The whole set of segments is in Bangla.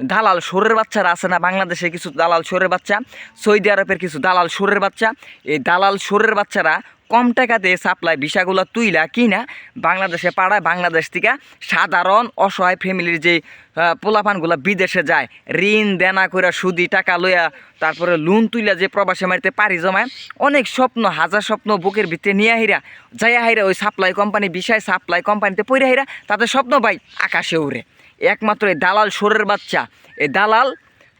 দালাল সোরের বাচ্চারা আছে না বাংলাদেশে কিছু দালাল সোরের বাচ্চা, সৌদি আরবের কিছু দালাল সোরের বাচ্চা। এই দালাল সোরের বাচ্চারা কম টাকা দিয়ে সাপ্লাই ভিসাগুলো তুইলা কিনা বাংলাদেশে পাড়ায় বাংলাদেশ থেকে সাধারণ অসহায় ফ্যামিলির যে পোলাপানগুলো বিদেশে যায়, ঋণ দেনা করে সুদি টাকা লইয়া তারপরে লোন তুইলা যে প্রবাসে মারিতে পারি জমায়, অনেক স্বপ্ন, হাজার স্বপ্ন বুকের ভিতরে নিয়ে হাইরা যাইয়া হাইরা ওই সাপ্লাই কোম্পানি বিষয় সাপ্লাই কোম্পানিতে পড়ে হাইরা তাদের স্বপ্ন ভাই আকাশে উড়ে। একমাত্র এই দালাল সোরের বাচ্চা। এই দালাল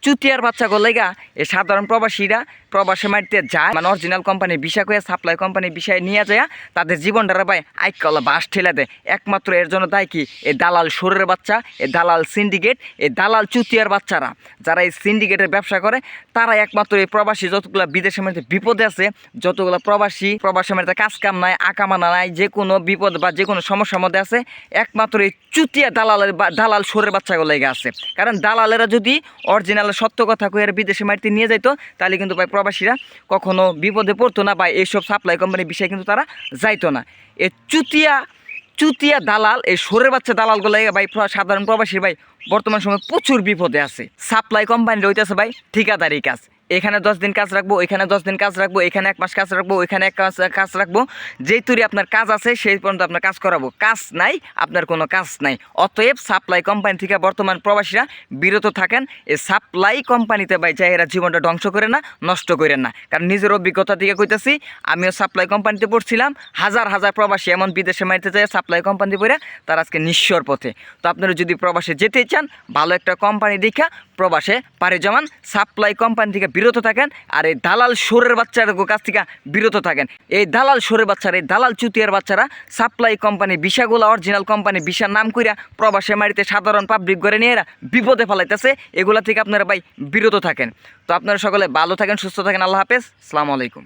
চুতিয়ার বাচ্চা লেগা এই সাধারণ প্রবাসীরা প্রবাসে মাটিতে যায়। মানে অরিজিনাল কোম্পানি বিষয় করে সাপ্লাই কোম্পানি বিষয় নিয়ে যায় তাদের জীবনটা ভাই আইকলা বাস ঠেলে দেয়। একমাত্র এর জন্য দায় কি? এই দালাল সোরের বাচ্চা এই দালাল সিন্ডিকেট এই দালাল চুতিয়ার বাচ্চারা। যারা এই সিন্ডিকেটের ব্যবসা করে, তারা একমাত্র এই প্রবাসী যতগুলো বিদেশের মধ্যে বিপদে আছে, যতগুলো প্রবাসী প্রবাসের মধ্যে কাজ কাম নাই আকামানা নাই, যে কোনো বিপদ বা যে কোনো সমস্যার মধ্যে আছে, একমাত্র এই চুতিয়া দালালের দালাল সোরের বাচ্চাগুলো লেগে আছে। কারণ দালালেরা যদি অরিজিনাল সত্য কথা কই, আর বিদেশে মাটিতে নিয়ে যাইতো, তাহলে কিন্তু ভাই প্রবাসীরা কখনো বিপদে পড়তো না বা এইসব সাপ্লাই কোম্পানির বিষয়ে কিন্তু তারা যাইতো না। এ চুতিয়া চুতিয়া দালাল, এই সোরের বাচ্চা দালালগুলো ভাই সাধারণ প্রবাসী ভাই বর্তমান সময় প্রচুর বিপদে আছে। সাপ্লাই কোম্পানি রইতেছে ভাই, ঠিকাদারি কাজ। এখানে দশ দিন কাজ রাখব, এখানে দশ দিন কাজ রাখব, এখানে এক মাস কাজ রাখব ওইখানে এক কাজ কাজ রাখব। যেই তুরি আপনার কাজ আছে, সেই পর্যন্ত আপনার কাজ করাবো। কাজ নাই, আপনার কোনো কাজ নাই। অতএব সাপ্লাই কোম্পানি থেকে বর্তমান প্রবাসীরা বিরত থাকেন। এই সাপ্লাই কোম্পানিতে ভাই যাই এরা জীবনটা ধ্বংস করে না, নষ্ট করেন না। কারণ নিজের অভিজ্ঞতা থেকে কইতেছি, আমিও সাপ্লাই কোম্পানিতে পড়ছিলাম। হাজার হাজার প্রবাসী এমন বিদেশে মারিতে যায় সাপ্লাই কোম্পানিতে পড়ে তারা আজকে নিঃস্বর পথে। তো আপনারা যদি প্রবাসে যেতে চান, ভালো একটা কোম্পানি দেখা, প্রবাসে পারে যেমন সাপ্লাই কোম্পানি থেকে বিরত থাকেন, আর এই দালাল সোরের বাচ্চার কাছ থেকে বিরত থাকেন। এই দালাল সোরের বাচ্চারা, এই দালাল চুতিয়ার বাচ্চারা সাপ্লাই কোম্পানি বিষাগুলো অরিজিনাল কোম্পানি বিষার নাম কইরা প্রবাসে মারিতে সাধারণ পাবলিক করে নিয়ে এরা বিপদে ফেলাইতেছে। এগুলা থেকে আপনারা ভাই বিরত থাকেন। তো আপনারা সকলে ভালো থাকেন, সুস্থ থাকেন, আল্লাহ হাফেজ। আসসালামু আলাইকুম।